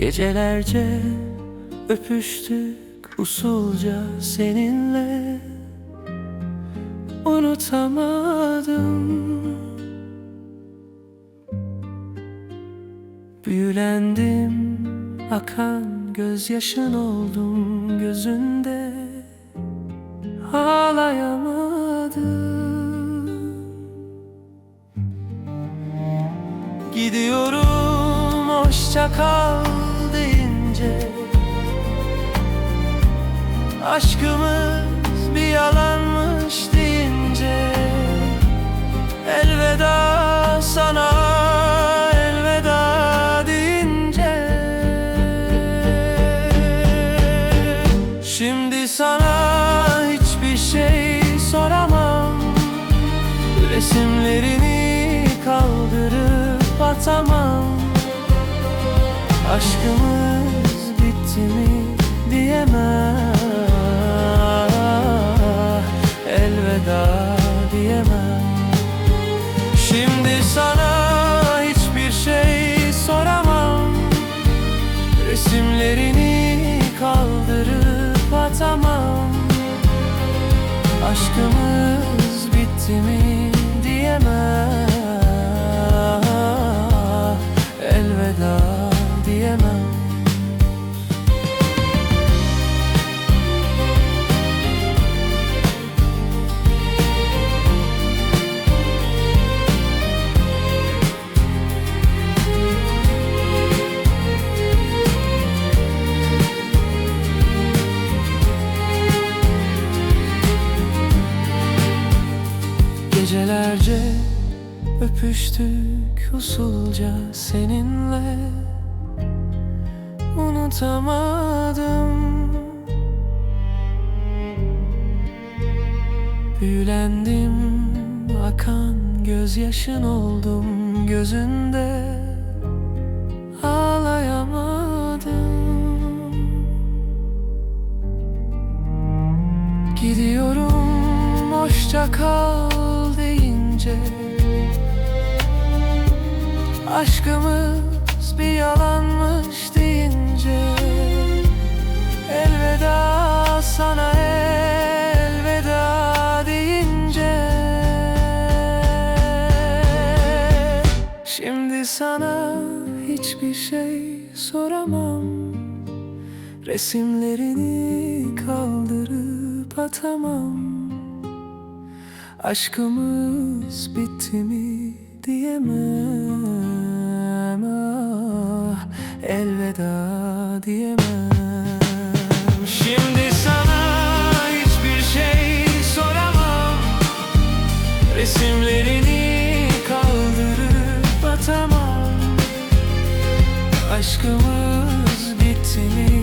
Gecelerce öpüştük usulca seninle. Unutamadım. Büyülendim akan gözyaşın oldum gözünde. Ağlayamadım. Gidiyorum hoşça kal deyince Aşkımız bir yalanmış deyince Elveda sana elveda deyince. Şimdi sana hiçbir şey soramam. Resimlerini kaldırıp atamam. Aşkımız bitti mi diyemem. Elveda diyemem. Şimdi sana hiçbir şey soramam. Resimlerini kaldırıp atamam. Aşkımız Gecelerce öpüştük usulca seninle. Unutamadım. Büyülendim akan gözyaşın oldum gözünde. Ağlayamadım. Gidiyorum hoşça kal deyince Aşkımız bir yalanmış deyince Elveda sana elveda deyince Şimdi sana hiçbir şey soramam. Resimlerini kaldırıp atamam Aşkımız bitti mi diyemem ah, Elveda diyemem. Şimdi sana hiçbir şey soramam. Resimlerini kaldırıp atamam. Aşkımız bitti mi